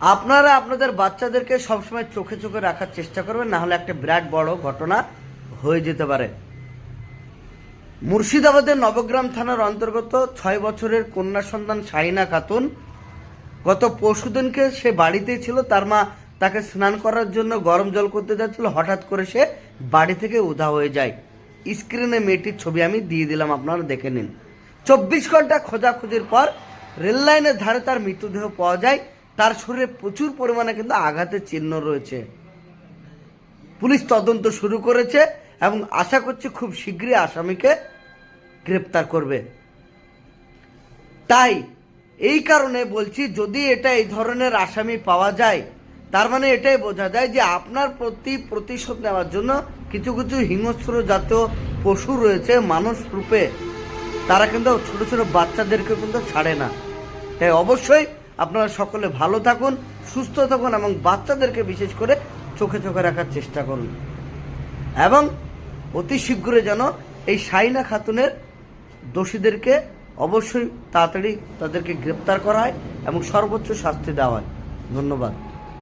আপনারা আপনাদের বাচ্চাদেরকে সবসময় চোখে চোখে রাখার চেষ্টা করবেন না হলে একটা বিরাট বড় ঘটনা হয়ে যেতে পারে। মুর্শিদাবাদের নবগ্রাম থানার অন্তর্গত ছয় বছরের কন্যা সন্তান শাহিনা খাতুন গত পরশুদিনকে সে বাড়িতেই ছিল, তার মা তাকে স্নান করার জন্য গরম জল করতে যাচ্ছিল, হঠাৎ করে সে বাড়ি থেকে উধা হয়ে যায়। স্ক্রিনে মেয়েটির ছবি আমি দিয়ে দিলাম, আপনারা দেখে নিন। চব্বিশ ঘণ্টা খোঁজাখুঁজির পর রেললাইনের ধারে তার মৃতদেহ পাওয়া যায়। তার শরীরে প্রচুর পরিমাণে কিন্তু আঘাতের চিহ্ন রয়েছে। পুলিশ তদন্ত শুরু করেছে এবং আশা করছে খুব শীঘ্রই আসামিকে গ্রেপ্তার করবে। তাই এই কারণে বলছি, যদি এটা এই ধরনের আসামি পাওয়া যায়, তার মানে এটাই বোঝা যায় যে আপনার প্রতি প্রতিশোধ নেওয়ার জন্য কিছু কিছু হিংস্র জাতীয় পশু রয়েছে, মানুষ রূপে। তারা কিন্তু ছোট ছোট বাচ্চাদেরকে কিন্তু ছাড়ে না। তাই অবশ্যই আপনারা সকলে ভালো থাকুন, সুস্থ থাকুন এবং বাচ্চাদেরকে বিশেষ করে চোখে চোখে রাখার চেষ্টা করুন। এবং অতি শীঘ্রই যেন এই সাইনা খাতুনের দোষীদেরকে অবশ্যই তাড়াতাড়ি তাদেরকে গ্রেপ্তার করা হয় এবং সর্বোচ্চ শাস্তি দেওয়া হয়। ধন্যবাদ।